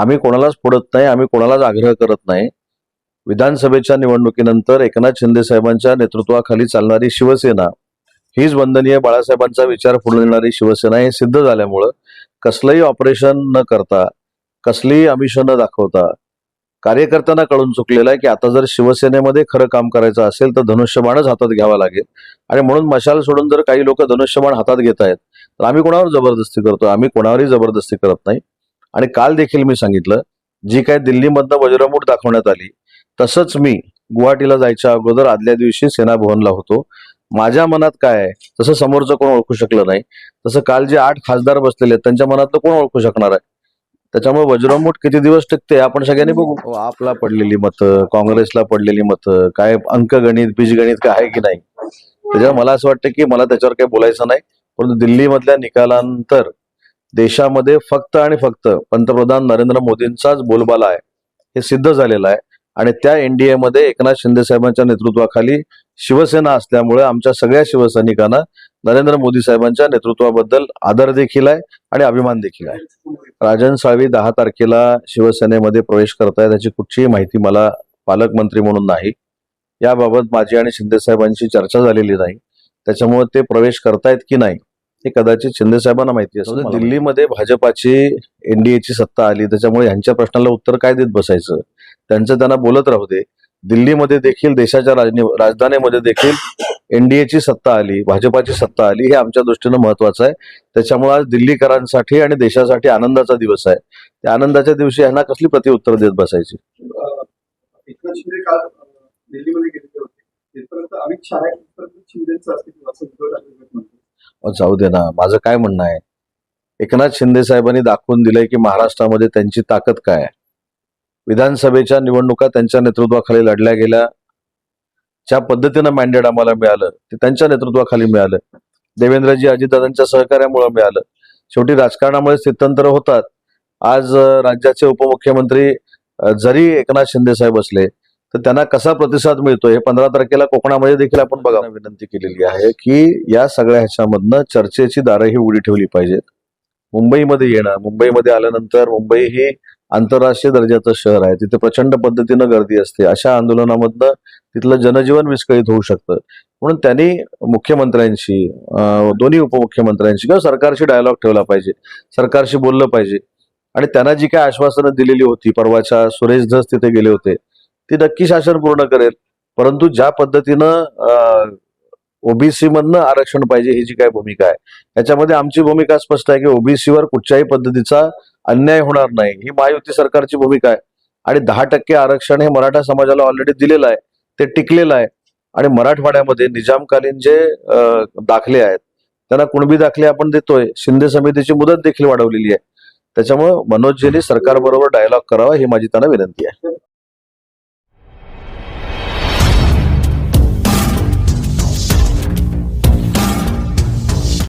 आम्ही कोणालाच फोडत नाही आम्ही कोणालाच आग्रह करत नाही. विधानसभेच्या निवडणुकीनंतर एकनाथ शिंदे साहेबांच्या नेतृत्वाखाली चालणारी शिवसेना हीच वंदनीय बाळासाहेबांचा विचार पुढे नेणारी शिवसेना हे सिद्ध झाल्यामुळं कसलंही ऑपरेशन न करता कसलीही आमिष न दाखवता कार्यकर्त्यांना कळून चुकलेलं आहे की आता जर शिवसेनेमध्ये खरं काम करायचं असेल तर धनुष्यबाणच हातात घ्यावा लागेल. आणि म्हणून मशाल सोडून जर काही लोक धनुष्यबाण हातात घेत आहेत तर आम्ही कोणावर जबरदस्ती करतो आम्ही कोणावरही जबरदस्ती करत नाही. आणि काल देखील मी सांगितलं जी काय दिल्लीमधनं वज्रमूठ दाखवण्यात आली तसंच मी गुवाहाटीला जायच्या अगोदर आदल्या दिवशी सेना भवनला होतो. माझ्या मनात काय आहे तसं समोरचं कोण ओळखू शकलं नाही. तसं काल जे आठ खासदार बसलेले आहेत त्यांच्या मनातलं कोण ओळखू शकणार आहे? त्याच्यामुळे वज्रमूठ किती दिवस टिकते आपण सगळ्यांनी बघू. हो, आपला पडलेली मतं काँग्रेसला पडलेली मतं काय अंकगणित बीजगणित काय आहे की नाही? त्याच्यावर मला असं वाटतं की मला त्याच्यावर काही बोलायचं नाही. परंतु दिल्लीमधल्या निकालानंतर देशामध्ये फक्त आणि फक्त पंतप्रधान नरेंद्र मोदींचाच बोलबाला आहे. हे सिद्ध झालेलं आहे. आणि त्या एनडीए मध्ये एकनाथ शिंदे साहेबांच्या नेतृत्वाखाली शिवसेना असल्यामुळे आमच्या सगळ्या शिवसैनिकांना नरेंद्र मोदी साहेबांच्या नेतृत्वाबद्दल आदर देखील आहे आणि अभिमान देखील आहे. राजन साळवी दहा तारखेला शिवसेनेमध्ये प्रवेश करताय त्याची कुठचीही माहिती मला पालकमंत्री म्हणून नाही. याबाबत माझी आणि शिंदे साहेबांची चर्चा झालेली नाही. त्याच्यामुळे ते प्रवेश करतायत की नाही हे कदाचित शिंदे साहेबांना माहिती असतं दिल्लीमध्ये भाजपाची एनडीएची सत्ता आली त्याच्यामुळे ह्यांच्या प्रश्नाला उत्तर काय देत बसायचं? त्यांचं त्यांना बोलत राहू दे. दिल्लीमध्ये देखील देशाच्या राजनी राजधानीमध्ये देखील एनडीएची सत्ता आली भाजपाची सत्ता आली हे आमच्या दृष्टीनं महत्वाचं आहे. त्याच्यामुळे आज दिल्लीकरांसाठी आणि देशासाठी आनंदाचा दिवस आहे. त्या आनंदाच्या दिवशी यांना कसली प्रतिउत्तर देत बसायची? दिल्लीमध्ये गेलेले होते. तिथपर्यंत अमित शहा जाऊ दे ना. माझं काय म्हणणं आहे? एकनाथ शिंदे साहेबांनी दाखवून दिलंय की महाराष्ट्रामध्ये त्यांची ताकद काय आहे? विधानसभेच्या निवडणुका त्यांच्या नेतृत्वाखाली लढल्या गेल्या. ज्या पद्धतीनं मॅन्डेट आम्हाला मिळालं ते त्यांच्या नेतृत्वाखाली मिळालं. देवेंद्रजी अजितदादांच्या सहकार्यामुळे मिळालं. शेवटी राजकारणामुळे स्थित्यंतर होतात. आज राज्याचे उपमुख्यमंत्री जरी एकनाथ शिंदे साहेब असले तर त्यांना कसा प्रतिसाद मिळतोय हे पंधरा तारखेला कोकणामध्ये देखील आपण बघा. विनंती केलेली आहे की या सगळ्या ह्याच्यामधनं चर्चेची दारं ही उडी ठेवली पाहिजेत. मुंबईमध्ये येणं मुंबईमध्ये आल्यानंतर मुंबई हे आंतरराष्ट्रीय दर्जाचं शहर आहे. तिथे प्रचंड पद्धतीनं गर्दी असते. अशा आंदोलनामधनं तिथलं जनजीवन विस्कळीत होऊ शकतं. म्हणून त्यांनी मुख्यमंत्र्यांशी दोन्ही उपमुख्यमंत्र्यांशी किंवा सरकारशी डायलॉग ठेवला पाहिजे. सरकारशी बोललं पाहिजे. आणि त्यांना जी काय आश्वासनं दिलेली होती परवाच्या सुरेश धस तिथे गेले होते. ती नक्की शासन पूर्ण करेल. परंतु ज्या पद्धतीनं ओबीसी मधनं आरक्षण पाहिजे ही जी काय भूमिका आहे? याच्यामध्ये आमची भूमिका स्पष्ट आहे की ओबीसीवर कुठच्याही पद्धतीचा अन्याय होणार नाही. ही महायुती सरकारची भूमिका आहे. आणि दहा टक्के आरक्षण हे मराठा समाजाला ऑलरेडी दिलेलं आहे. ते टिकलेलं आहे. आणि मराठवाड्यामध्ये निजामकालीन जे दाखले आहेत त्यांना कुणबी दाखले आपण देतोय. शिंदे समितीची मुदत देखील वाढवलेली आहे. त्याच्यामुळे मनोजजींनी सरकारबरोबर डायलॉग करावा ही माझी त्यांना विनंती आहे.